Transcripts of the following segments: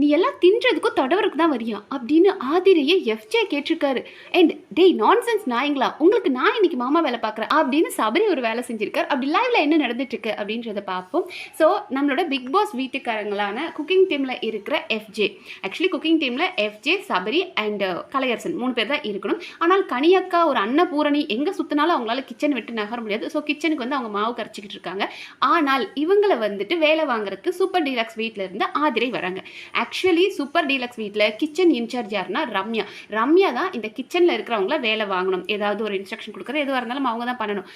நீ எல்லாம் தின்றதுக்கும் தொடவருக்கு தான் வரியா? அப்படின்னு ஆதிரையே எஃப்ஜே கேட்டிருக்காரு. அண்ட் டேய் நான்சென்ஸ் நாயங்களா? உங்களுக்கு நான் இன்னைக்கு மாமா வேலை பார்க்குறேன். அப்படின்னு சபரி ஒரு வேலை செஞ்சிருக்காரு. அப்படி லைவ்ல என்ன நடந்துட்டு இருக்கு அப்படின்றத பார்ப்போம். ஸோ நம்மளோட பிக் பாஸ் வீட்டுக்காரங்களான குக்கிங் டீமில் இருக்கிற எஃப்ஜே ஆக்சுவலி குக்கிங் டீமில் FJ Sabari and uh, Kalaiyarasan மூணு பேர் தான் இருக்கணும். ஆனால் கனியக்கா ஒரு அன்னபூரணி எங்கே சுற்றினாலும் அவங்களால கிச்சன் விட்டு நகர முடியாது. ஸோ கிச்சனுக்கு வந்து அவங்க மாவு கரைச்சிக்கிட்டு இருக்காங்க. ஆனால் இவங்களை வந்துட்டு வேலை வாங்குறதுக்கு சூப்பர் டீலக்ஸ் வீட்டில் இருந்து ஆதிரை வராங்க. ஆக்சுவலி சூப்பர் டீலக்ஸ் வீட்டில் கிச்சன் இன்சார்ஜ் யாருன்னா ரம்யா. ரம்யா தான் இந்த கிச்சனில் இருக்கிறவங்கள வேலை வாங்கணும். ஏதாவது ஒரு இன்ஸ்ட்ரக்ஷன் கொடுக்குறது எதுவாக இருந்தாலும் அவங்க தான் பண்ணணும்.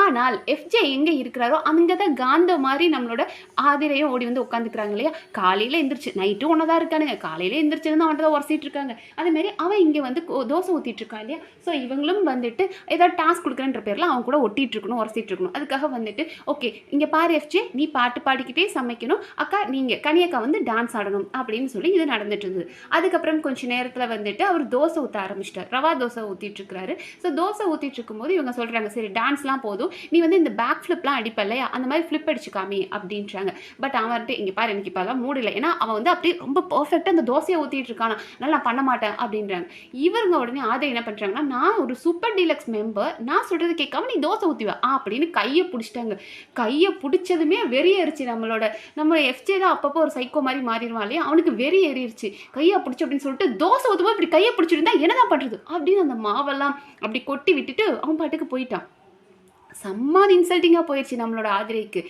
ஆனால் எஃப்ஜே எங்கே இருக்கிறாரோ அங்கே தான் காந்த மாதிரி நம்மளோட ஆதிரையும் ஓடி வந்து உட்காந்துக்கிறாங்க இல்லையா? காலையில் எந்திரிச்சு நைட்டும் ஒன்றா தான் இருக்கானுங்க. காலையில் எந்திரிச்சிருந்து அவன்கிட்ட தான் உரசிட்டு இருக்காங்க. அதேமாரி அவன் இங்கே வந்து தோசை ஊற்றிட்டு இருக்கான் இல்லையா? ஸோ இவங்களும் வந்துட்டு ஏதாவது டாஸ்க் கொடுக்குறன்ற பேரில் அவன் கூட ஒட்டிட்டு இருக்கணும் உரசிட்டு இருக்கணும். அதுக்காக வந்துட்டு ஓகே இங்கே பாரு எஃப்ஜே நீ பாட்டு பாடிக்கிட்டே சமைக்கணும். அக்கா நீங்கள் கனியக்கா வந்து டான்ஸ் ஆடணும் அப்படி அப்படின்னு சொல்லி இது நடந்துட்டு இருந்தது அதுக்கப்புறம் கொஞ்ச நேரத்தில் வந்துட்டு அவர் தோசை ஊற்ற ஆரம்பிச்சிட்டார். ரவா தோசை ஊற்றிட்டு இருக்கிறாரு ஸோ தோசை ஊற்றிட்டு இருக்கும்போது இவங்க சொல்கிறாங்க சரி டான்ஸ்லாம் போதும். நீ வந்து இந்த பேக் ஃப்ளிப்லாம் அடிப்ப இல்லையா? அந்த மாதிரி ஃப்ளிப் அடிச்சு காமி அப்படின்றாங்க பட் அவன்ட்டு இங்கே பாரு எனக்கு இப்போ மூடு இல்லை. ஏன்னா அவன் வந்து அப்படியே ரொம்ப பர்ஃபெக்டாக அந்த தோசையை ஊற்றிட்டு இருக்கானா அதனால நான் பண்ண மாட்டேன் அப்படின்றாங்க. இவங்க உடனே ஆதை என்ன பண்ணுறாங்கன்னா நான் ஒரு சூப்பர் டீலக்ஸ் மெம்பர் நான் சொல்கிறது கேட்காம நீ தோசை ஊற்றிவேன் ஆ அப்படின்னு கையை பிடிச்சிட்டாங்க. கையை பிடிச்சதுமே வெறியரிச்சு நம்மளோட நம்ம எஃப்ஜே தான் அப்பப்போ ஒரு சைக்கோ மாதிரி மாறிடுவான் இல்லையா? அவனுக்கு வெறி ஏறிடுச்சு கையை பிடிச்சி அப்படின்னு சொல்லிட்டு தோசை ஊற்றும்போது இப்படி கையை பிடிச்சிருந்தா என்னதான் பண்ணுறது அப்படின்னு அந்த மாவெல்லாம் அப்படி கொட்டி விட்டுட்டு அவன் பாட்டுக்கு போயிட்டான். செம்மாதி இன்சல்ட்டிங்காக போயிடுச்சு நம்மளோட ஆதிரைக்கு.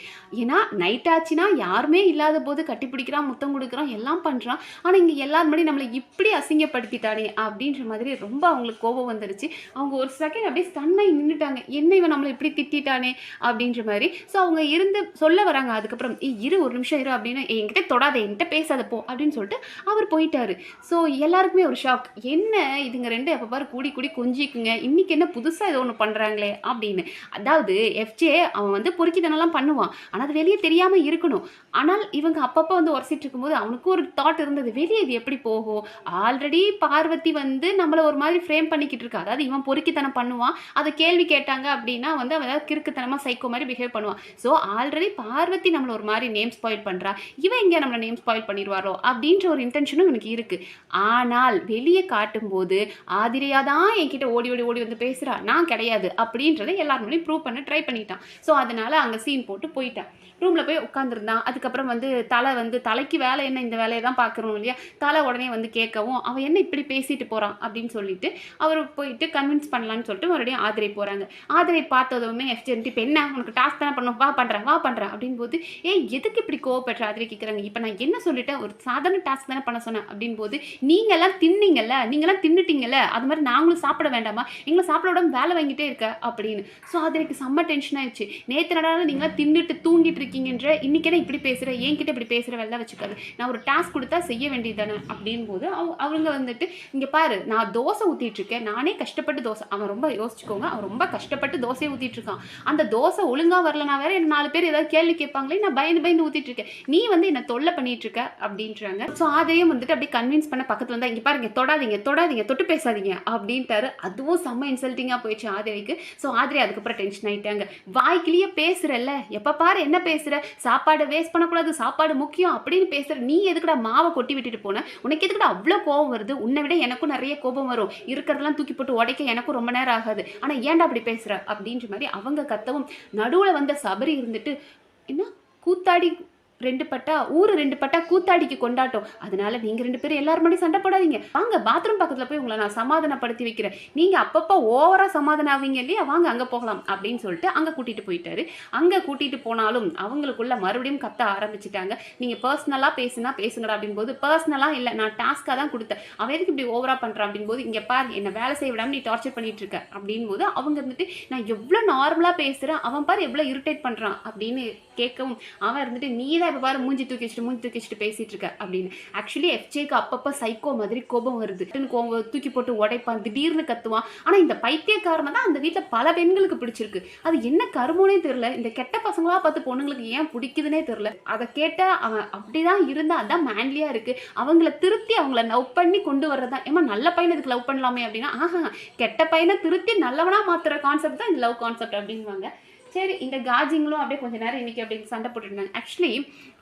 ஏன்னா நைட் ஆச்சுன்னா யாருமே இல்லாத போது கட்டி பிடிக்கிறான் முத்தம் கொடுக்குறான் எல்லாம் பண்ணுறான் ஆனால் இங்கே எல்லாரும் முன்னாடி நம்மளை இப்படி அசிங்கப்படுத்திட்டானே அப்படின்ற மாதிரி ரொம்ப அவங்களுக்கு கோபம் வந்துருச்சு. அவங்க ஒரு செகண்ட் அப்படியே ஸ்டன்னாகி நின்றுட்டாங்க என்ன இவன் நம்மளை இப்படி திட்டிட்டானே அப்படின்ற மாதிரி. ஸோ அவங்க இருந்து சொல்ல வராங்க. அதுக்கப்புறம் இரு ஒரு நிமிஷம் இரு அப்படின்னு என்கிட்ட தொடாத என்கிட்ட பேசாத போ அப்படின்னு சொல்லிட்டு அவர் போயிட்டாரு. ஸோ எல்லாருக்குமே ஒரு ஷாக் என்ன? இதுங்க ரெண்டு எப்போ பாரு கூடி கூடி கொஞ்சிக்குங்க. இன்னைக்கு என்ன புதுசாக ஏதோ ஒன்று பண்ணுறாங்களே அப்படின்னு. அதான் அதாவது எஃப்ஜே அவன் வந்து பொறுக்கித்தனம்லாம் பண்ணுவான். ஆனால் அது வெளியே தெரியாமல் இருக்கணும். ஆனால் இவங்க அப்பப்போ வந்து உரசிட்டு இருக்கும்போது அவனுக்கும் ஒரு தாட் இருந்தது. வெளியே இது எப்படி போகும்? ஆல்ரெடி பார்வதி வந்து நம்மளை ஒரு மாதிரி ஃப்ரேம் பண்ணிக்கிட்டு இருக்கா. அதாவது இவன் பொறுக்கித்தனம் பண்ணுவான். அதை கேள்வி கேட்டாங்க அப்படின்னா வந்து அவன் ஏதாவது கிறுக்குத்தனமாக சைக்கோ மாதிரி பிஹேவ் பண்ணுவான். ஸோ ஆல்ரெடி பார்வதி நம்மளை ஒரு மாதிரி நேம் ஸ்பாயில் பண்ணுறா இவன் எங்கே நம்மளை நேம் ஸ்பாயில் பண்ணிடுவாரோ அப்படின்ற ஒரு இன்டென்ஷனும் எனக்கு இருக்குது ஆனால் வெளியே காட்டும்போது ஆதிரியாக தான் என்கிட்ட ஓடி ஓடி ஓடி வந்து பேசுகிறா நான் கிடையாது. அப்படின்றத எல்லாரும் ப்ரூவ் பண்ண ட்ரை பண்ணிட்டான். ஸோ அதனால் அங்கே சீன் போட்டு போயிட்டான். ரூமில் போய் உட்காந்துருந்தான் அதுக்கப்புறம் வந்து தலை வந்து தலைக்கு வேலை என்ன? இந்த வேலையை தான் பார்க்குறோம் இல்லையா? தலை உடனே வந்து கேட்கவும் அவன் என்ன இப்படி பேசிட்டு போகிறான் அப்படின்னு சொல்லிட்டு அவர் போயிட்டு கன்வின்ஸ் பண்ணலான்னு சொல்லிட்டு மறுபடியும் ஆதிரை போகிறாங்க ஆதிரை பார்த்ததுமே எஃப்ஜென்ட் இப்போ என்ன? உனக்கு டாஸ்க் தானே பண்ணும் வா பண்ணுறேன் வா பண்ணுறேன் அப்படின்னு போது ஏய் எதுக்கு இப்படி கோவப்படுற? ஆதிரை கேட்குறாங்க இப்போ நான் என்ன சொல்லிட்டேன்? ஒரு சாதாரண டாஸ்க் தானே பண்ண சொன்னேன். அப்படின்னு போது நீங்கெல்லாம் தின்னீங்கல்ல? நீங்களாம் தின்னுட்டீங்கல்ல? அது மாதிரி நாங்களும் சாப்பிட வேண்டாமா? எங்களை சாப்பிட விடாம வேலை வாங்கிட்டே இருக்க? அப்படின்னு. ஸோ ஆதிரைக்கு செம்ம டென்ஷன் ஆயிடுச்சு. நேற்று நடாலும் நீங்களாம் தின்னுட்டு தூங்கிட்டு இருக்கீங்கன்ற இன்னைக்கு என்ன இப்படி பேசுகிற என்கிட்ட இப்படி பேசுகிற வெள்ள வச்சுக்காது. நான் ஒரு டாஸ்க் கொடுத்தா செய்ய வேண்டியது தானே அப்படின் போது அவ அவங்க வந்துட்டு இங்கே பாரு நான் தோசை ஊற்றிட்டு இருக்கேன். நானே கஷ்டப்பட்டு தோசை அவன் ரொம்ப யோசிச்சுக்கோங்க அவன் ரொம்ப கஷ்டப்பட்டு தோசையை ஊற்றிட்டு இருக்கான். அந்த தோசை ஒழுங்கா வரலனா வேற என்ன நாலு பேர் ஏதாவது கேள்வி கேட்பாங்களே நான் பயந்து பயந்து ஊற்றிட்டு இருக்கேன். நீ வந்து என்னை தொல்லை பண்ணிட்டு இருக்க அப்படின்றாங்க. ஸோ அதையும் வந்துட்டு அப்படியே கன்வின்ஸ் பண்ண பக்கத்தில் வந்தால் இங்கே பாருங்க தொடாதீங்க தொடாதீங்க தொட்டு பேசாதீங்க அப்படின்ட்டாரு. அதுவும் செம்ம இன்சல்ட்டிங்காக போயிடுச்சு ஆதிரைக்கு. ஸோ ஆதிரை அதுக்கப்புறம் டென்ஷன் ஆயிட்டாங்க. வாய்க்கிலேயே பேசுறல்ல. எப்போ பாரு என்ன பேசுற? சாப்பாடு வேஸ்ட் பண்ணக்கூடாது சாப்பாடு முக்கியம் அப்படின்னு பேசுற. நீ எதுக்குடா மாவை கொட்டி விட்டுட்டு போன? உனக்கு எதுக்குடா அவ்வளோ கோபம் வருது? உன்னை விட எனக்கும் நிறைய கோபம் வரும். இருக்கிறதெல்லாம் தூக்கி போட்டு உடைக்க எனக்கும் ரொம்ப நேரம் ஆகாது. ஆனால் ஏன்டா அப்படி பேசுற? அப்படின்ற மாதிரி அவங்க கத்தவும் நடுவில் வந்த சபரி இருந்துட்டு என்ன? கூத்தாடி ரெண்டு பட்டா ஊர் ரெண்டு பட்டா கூத்தாடிக்கு கொண்டாட்டம். அதனால நீங்க ரெண்டு பேரும் எல்லாரும் முன்னாடி சண்டை போடாதீங்க. வாங்க பாத்ரூம் பக்கத்துல போய் உங்களை நான் சமாதானப்படுத்தி வைக்கிறேன். நீங்க அப்பப்போ ஓவரா சமாதானம் ஆவீங்க இல்லையா? வாங்க அங்க போகலாம் அப்படின்னு சொல்லிட்டு அங்க கூட்டிட்டு போயிட்டாரு. அங்க கூட்டிட்டு போனாலும் அவங்களுக்குள்ள மறுபடியும் கத்த ஆரம்பிச்சிட்டாங்க. நீங்க பர்சனலா பேசுனா பேசுங்கடா அப்படின் போது பர்சனலா இல்ல நான் டாஸ்கா தான் கொடுத்தேன். அவன் எதுக்கு இப்படி ஓவரா பண்றான் அப்படின் போது இங்க பாரு என்ன வேலை செய்ய விடாம நீ டார்ச்சர் பண்ணிட்டு இருக்க அப்படின் போது அவங்க இருந்துட்டு நான் எவ்வளவு நார்மலா பேசுறேன் அவன் பாரு எவ்வளவு இரிட்டேட் பண்றான் அப்படின்னு கேட்கவும் அவன் இருந்துட்டு நீ தான் இப்போ பாரு மூஞ்சி தூக்கி வச்சுட்டு மூஞ்சி தூக்கி வச்சுட்டு பேசிட்டு இருக்க அப்படின்னு. ஆக்சுவலி எஃப்ஜேக்கு அப்பப்போ சைக்கோ மாதிரி கோபம் வருது. கோபம் தூக்கி போட்டு உடைப்பான் திடீர்னு கத்துவான். ஆனால் இந்த பைத்தியக்காரனை தான் அந்த வீட்டில் பல பெண்களுக்கு பிடிச்சிருக்கு. அது என்ன கருமோனே தெரியல. இந்த கெட்ட பசங்களாக பார்த்து பொண்ணுங்களுக்கு ஏன் பிடிக்குதுன்னே தெரியல. அதை கேட்டால் அவன் அப்படிதான் இருந்தால் அதான் மேன்லியாக இருக்குது அவங்கள திருத்தி அவங்கள லவ் பண்ணி கொண்டு வர்றதா ஏமா நல்ல பையனை இதுக்கு லவ் பண்ணலாமே அப்படின்னா ஆஹா கெட்ட பையனை திருத்தி நல்லவனா மாற்றுற கான்செப்ட் தான் இந்த லவ் கான்செப்ட் அப்படின்வாங்க சரி இந்த காஜிங்களும் அப்படியே கொஞ்ச நேரம் இன்றைக்கி அப்படின்னு சண்டை போட்டுருந்தாங்க. ஆக்சுவலி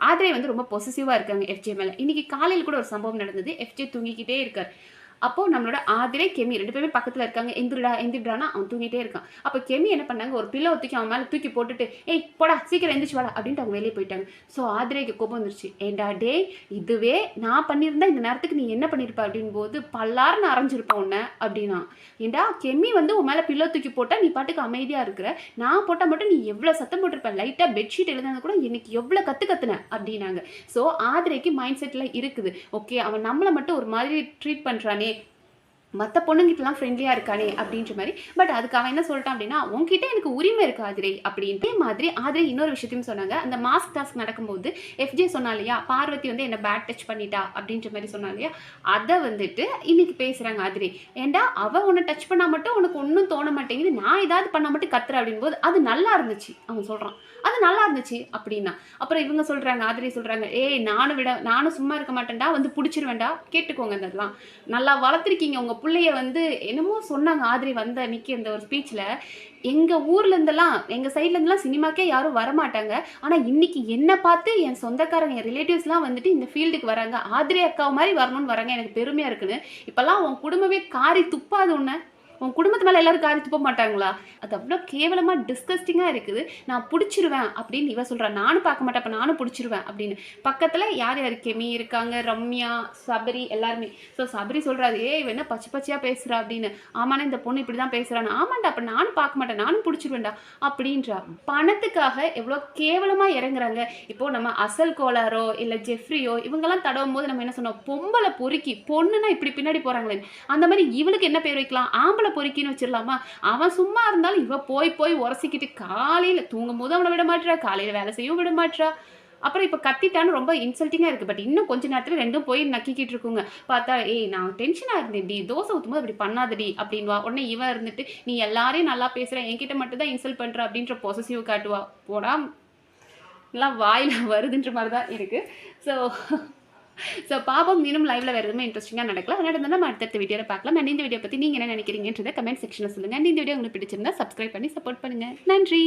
ஆதிரை வந்து ரொம்ப பொசிசிவாக இருக்காங்க எஃப்ஜே மேலே இன்னைக்கு காலையில் கூட ஒரு சம்பவம் நடந்தது. எஃப்ஜே தூங்கிக்கிட்டே இருக்கார். அப்போ நம்மளோட ஆதிரை கெமி. ரெண்டு பேருமே பக்கத்தில் இருக்காங்க. எந்திரிடா எந்திரிடானா அவன் தூங்கிட்டே இருக்கான். அப்போ கெமி என்ன பண்ணாங்க? ஒரு பில்லோ தூக்கி அவன் மேலே தூக்கி போட்டுட்டு ஏய் போடா சீக்கிரம் எந்திரிச்சு வாடா அப்படின்ட்டு அவங்க வெளியே போயிட்டாங்க. ஸோ ஆதிரைக்கு கோபம் வந்துருச்சு. ஏண்டா டே இதுவே நான் பண்ணியிருந்தா இந்த நேரத்துக்கு நீ என்ன பண்ணியிருப்ப அப்படின் போது பல்லாருன்னு அரைஞ்சிருப்பேன் உன்னை அப்படின்னா. ஏண்டா கெமி வந்து உன் மேலே பில்லோ தூக்கி போட்டால் நீ பாட்டுக்கு அமைதியாக இருக்கிற? நான் போட்டால் மட்டும் நீ எவ்வளோ சத்தம் போட்டிருப்ப? லைட்டாக பெட்ஷீட் எழுதாங்க கூட எனக்கு எவ்வளோ கற்று கத்துனேன் அப்படின்னாங்க. ஸோ ஆதிரைக்கு மைண்ட் செட்டில் இருக்குது. ஓகே அவன் நம்மளை மட்டும் ஒரு மாதிரி ட்ரீட் பண்ணுறானே மற்ற பொண்ணுங்கிட்டலாம் ஃப்ரெண்ட்லியாக இருக்கானே அப்படின்ற மாதிரி. பட் அதுக்கு அவன் என்ன சொல்லிட்டான் அப்படின்னா உங்ககிட்ட எனக்கு உரிமை இருக்கு ஆதிரை. அப்படின்ட்டு மாதிரி ஆதிரை இன்னொரு விஷயத்தையும் சொன்னாங்க. அந்த மாஸ்க் டாஸ்க் நடக்கும்போது எஃப்ஜே சொன்னா இல்லையா பார்வதி வந்து என்ன பேட் டச் பண்ணிட்டா? அப்படின்ற மாதிரி சொன்னா இல்லையா. அதை வந்துட்டு இன்னைக்கு பேசுகிறாங்க ஆதிரை. ஏண்டா அவள் உன்னை டச் பண்ணால் மட்டும் உனக்கு ஒன்றும் தோண மாட்டேங்குது. நான் ஏதாவது பண்ணால் மட்டும் கத்துற அப்படின்போது அது நல்லா இருந்துச்சு அவன் சொல்கிறான் அது நல்லா இருந்துச்சு அப்படின்னா. அப்புறம் இவங்க சொல்கிறாங்க ஆதிரை சொல்கிறாங்க ஏய் நானும் விட நானும் சும்மா இருக்க மாட்டேன்டா வந்து பிடிச்சிருவேண்டா கேட்டுக்கோங்க அதெல்லாம் நல்லா வளர்த்துருக்கீங்க உங்கள் பிள்ளைய வந்து என்னமோ சொன்னாங்க ஆதிரி வந்த அன்னைக்கு அந்த ஒரு ஸ்பீச்சில் எங்கள் ஊர்ல இருந்தெல்லாம் எங்கள் சைட்ல இருந்தெல்லாம் சினிமாக்கே யாரும் வரமாட்டாங்க. ஆனால் இன்னைக்கு என்னை பார்த்து என் சொந்தக்காரங்க என் ரிலேட்டிவ்ஸ்லாம் வந்துட்டு இந்த ஃபீல்டுக்கு வராங்க. ஆதிரி அக்கா மாதிரி வரணும்னு வராங்க. எனக்கு பெருமையாக இருக்குன்னு. இப்போல்லாம் உன் குடும்பமே காரி துப்பாது உன்ன. உன் குடும்பத்து மேலே எல்லாரும் காரி துப்ப மாட்டாங்களா? அது அவ்வளோ கேவலமாக டிஸ்கஸ்டிங்காக இருக்குது. நான் பிடிச்சிருவேன் அப்படின்னு இவ சொல்கிறா நானும் பார்க்க மாட்டேன். அப்போ நானும் பிடிச்சிருவேன் அப்படின்னு. பக்கத்தில் யார் யார்? கெமி இருக்காங்க. ரம்யா சபரி எல்லாருமே. ஸோ சபரி சொல்கிறாரு ஏ இவ என்ன பச்சை பச்சையாக பேசுகிறா அப்படின்னு. ஆமாண்ணா இந்த பொண்ணு இப்படி தான் பேசுகிறான்னு ஆமாண்டா அப்போ நானும் பார்க்க மாட்டேன். நானும் பிடிச்சிருவேன்டா. அப்படின்றா. பணத்துக்காக எவ்வளோ கேவலமாக இறங்குறாங்க. இப்போது நம்ம அசல் கோளாரோ இல்லை ஜெஃப்ரியோ இவங்கெல்லாம் தடவும் போது நம்ம என்ன சொன்னோம்? பொம்பளை பொறுக்கி பொண்ணுன்னா இப்படி பின்னாடி போகிறாங்களே அந்த மாதிரி இவளுக்கு என்ன பேர் வைக்கலாம்? ஆம்பளை பொறுக்கின்னு வச்சிடலாமா? அவன் சும்மா இருந்தாலும் இவ போய் போய் உரசிக்கிட்டு காலையில் தூங்கும் போது அவனை விட மாட்றா காலையில் வேலை செய்யவும் விட மாட்றா. அப்புறம் இப்போ கத்திட்டான்னு ரொம்ப இன்சல்ட்டிங்காக இருக்குது பட் இன்னும் கொஞ்ச நேரத்தில் ரெண்டும் போய் நக்கிக்கிட்டு இருக்குங்க. பார்த்தா ஏய் நான் டென்ஷனாக இருந்தேன்டி தோசை ஊற்றும் போது அப்படி பண்ணாதடி அப்படின்வா உடனே இவன் இருந்துட்டு நீ எல்லாரையும் நல்லா பேசுகிற என்கிட்ட மட்டும் தான் இன்சல்ட் பண்ணுற அப்படின்ற பொசசிவ் காட்டுவா. போடா. எல்லாம் வாயில் வருதுன்ற மாதிரி தான் இருக்குது ஸோ ஸோ பாப்போம் மீண்டும் லைவ்ல வேறு எதுவுமே இன்ட்ரெஸ்டிங்காக நடக்கல. நடந்தால் நம்ம அடுத்தடுத்த வீடியோவில் பார்க்கலாம். அண்ட் இந்த வீடியோ பற்றி நீங்கள் என்ன நினைக்கிறீங்கன்றதை கமெண்ட் செக்ஷனில் சொல்லுங்கள் அண்ட் இந்த வீடியோ உங்களுக்கு பிடிச்சிருந்தா சப்ஸ்கிரைப் பண்ணி சப்போர்ட் பண்ணுங்கள் நன்றி.